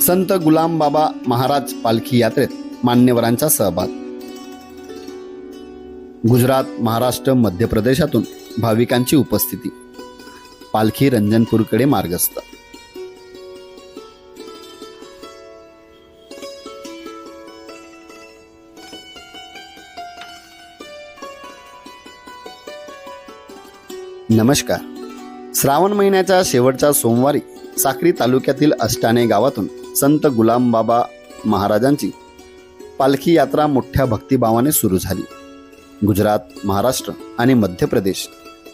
संत गुलाम बाबा महाराज पालखी यात्रेत मान्यवरांचा सहभाग. गुजरात महाराष्ट्र मध्य प्रदेशातून भाविकांची उपस्थिती. पालखी रंजनपूरकडे मार्गस्थ. नमस्कार. श्रावण महिन्याच्या शेवटच्या सोमवारी साक्री तालुक्यातील अष्टाणे गावातून संत गुलामबाबा महाराजांची पालखी यात्रा मोठ्या भक्तिभावाने सुरू झाली. गुजरात महाराष्ट्र आणि मध्य प्रदेश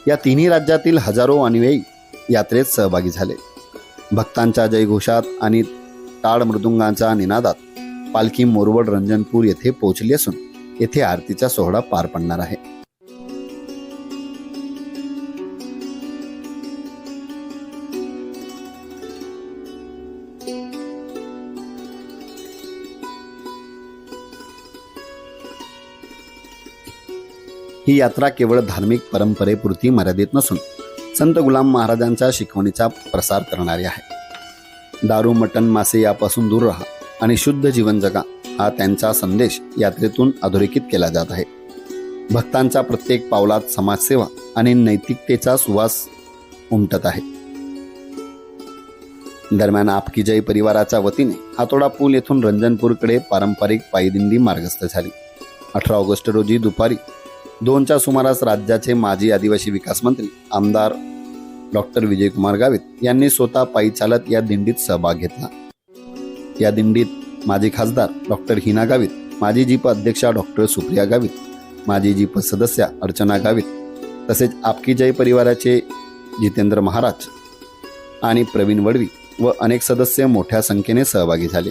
या तिन्ही राज्यातील हजारो अनुयायी यात्रेत सहभागी झाले. भक्तांच्या जयघोषात आणि टाळ मृदुंगांच्या निनादात पालखी मोरवड रंजनपूर येथे पोहोचली असून येथे आरतीचा सोहळा पार पडणार आहे. ही यात्रा केवळ धार्मिक परंपरेपुरती मर्यादित नसून संत गुलाम महाराजांच्या शिकवणीचा प्रसार करणारी आहे. दारू मटण मासे यापासून दूर राहा आणि शुद्ध जीवन जगा हा त्यांचा संदेश यात्रेतून अधोरेखित केला जात आहे. भक्तांच्या प्रत्येक पावलात समाजसेवा आणि नैतिकतेचा सुवास उमटत आहे. दरम्यान आपकी जय परिवाराच्या वतीने हातोडा पूल येथून रंजनपूरकडे पारंपरिक पायदिंडी मार्गस्थ झाली. अठरा ऑगस्ट रोजी दुपारी दोनच्या सुमारास राज्याचे माजी आदिवासी विकास मंत्री आमदार डॉक्टर विजयकुमार गावित यांनी स्वतः पायी चालत या दिंडीत सहभाग घेतला. या दिंडीत माजी खासदार डॉक्टर हिना गावित माजी जीप अध्यक्षा डॉक्टर सुप्रिया गावित माजी जीप सदस्या अर्चना गावित तसेच आपकी जय परिवाराचे जितेंद्र महाराज आणि प्रवीण वडवी व अनेक सदस्य मोठ्या संख्येने सहभागी झाले.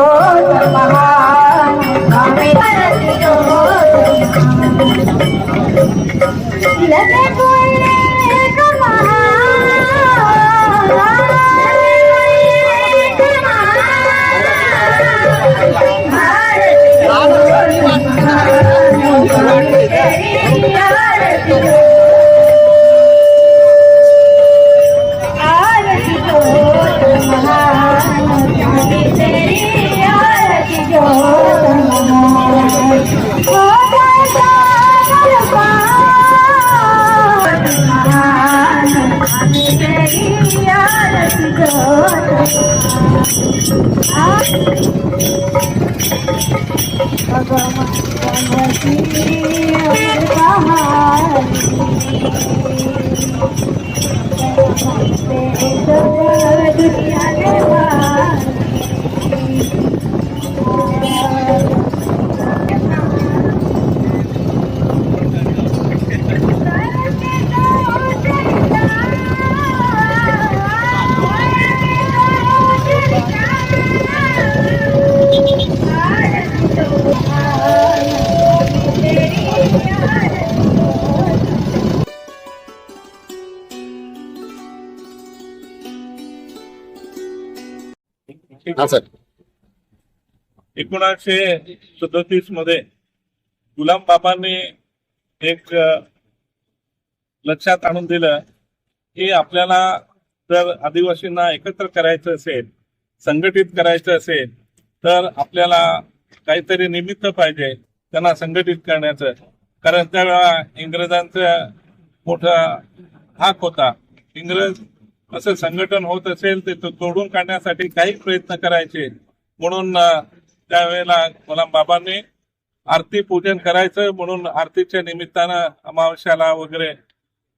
जोत हा सर. एकोणीसशे सदतीसमध्ये गुलाम बाबांनी एक लक्षात आणून दिलं की आपल्याला जर आदिवासींना एकत्र करायचं असेल संघटित करायचं असेल तर आपल्याला काहीतरी निमित्त पाहिजे त्यांना संघटित करण्याचं. कारण त्यावेळा इंग्रजांचा मोठा हाक होता. इंग्रज असं संघटन होत असेल ते तोडून काढण्यासाठी काही प्रयत्न करायचे. म्हणून त्यावेळेला गुलाम बाबांनी आरती पूजन करायचं म्हणून आरतीच्या निमित्तानं अमावस्याला वगैरे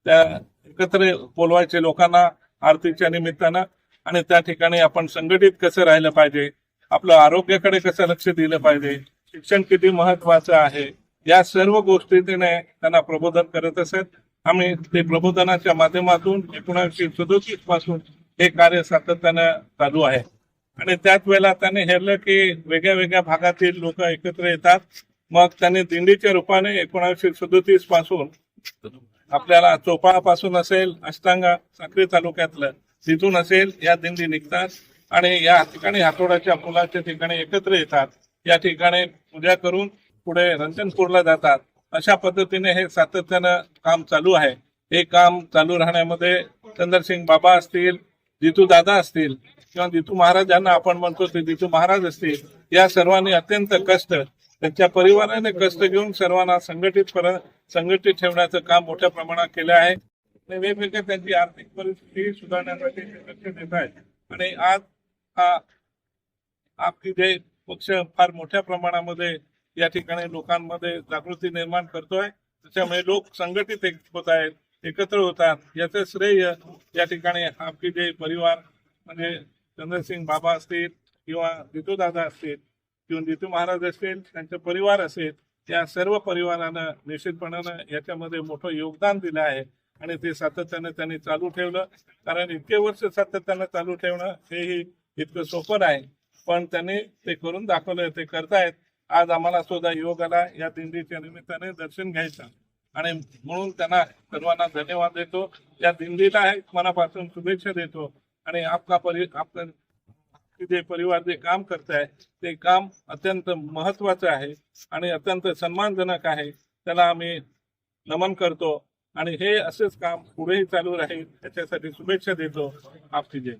त्या एकत्र बोलवायचे लोकांना आरतीच्या निमित्तानं. आणि त्या ठिकाणी आपण संघटित कसं राहिलं पाहिजे? आपलं आरोग्याकडे कसं लक्ष दिलं पाहिजे? शिक्षण किती महत्वाचं आहे? या सर्व गोष्टी तिने त्यांना प्रबोधन करत असत आम्ही ते प्रबोधनाच्या माध्यमातून एकोणीसशे सदोतीसपासून हे कार्य सातत्यानं चालू आहे. आणि त्याच वेळेला त्यांनी हेरलं की वेगळ्या वेगळ्या भागातील लोक एकत्र येतात. मग त्यांनी दिंडीच्या रूपाने एकोणीसशे सदोतीसपासून आपल्याला चोपाळापासून असेल अष्टांगा साक्री तालुक्यातलं तिथून असेल या दिंडी निघतात. आणि या ठिकाणी हातोड्याच्या पुलाच्या ठिकाणी एकत्र येतात. या ठिकाणी पूजा करून पुढे रंजनपूरला जातात. अशा पद्धतीने हे सातत्यानं काम चालू आहे. हे काम चालू राहण्यामध्ये चंद्रसिंग बाबा असतील जितू दादा असतील किंवा जितू महाराज ज्यांना आपण म्हणतो ते जितू महाराज असतील या सर्वांनी अत्यंत कष्ट त्यांच्या परिवाराने कष्ट घेऊन सर्वांना संघटित संघटित ठेवण्याचं काम मोठ्या प्रमाणात केलं आहे. आणि वेगवेगळ्या त्यांची आर्थिक परिस्थिती सुधारण्यासाठी लक्ष देत आहेत. आणि आज हा आपली जे पक्ष फार मोठ्या प्रमाणामध्ये या ठिकाणी लोकांमध्ये जागृती निर्माण करतोय. त्याच्यामुळे लोक संघटित एक होत आहेत एकत्र होतात याचे श्रेय या ठिकाणी आपले जे परिवार म्हणजे चंद्रसिंग बाबा असतील किंवा जितू दादा असतील किंवा जितू महाराज असतील त्यांचे परिवार असेल या सर्व परिवारानं निश्चितपणानं याच्यामध्ये मोठं योगदान दिलं आहे. आणि ते सातत्यानं त्यांनी चालू ठेवलं. कारण इतके वर्ष सातत्यानं चालू ठेवणं हेही इतकं सोपं आहे पण त्यांनी ते करून दाखवलं ते करतायत. आज आम्हाला सुद्धा योगाला या दिंडीच्या निमित्ताने दर्शन घ्यायचं. आणि म्हणून त्यांना सर्वांना धन्यवाद देतो. या दिंडीला एक मनापासून शुभेच्छा देतो. आणि आपका परि आपलं जे परिवार जे काम करताय ते काम अत्यंत महत्वाचं आहे आणि अत्यंत सन्मानजनक आहे. त्याला आम्ही नमन करतो. आणि हे असेच काम पुढेही चालू राहील. त्याच्यासाठी शुभेच्छा देतो. आपली जय.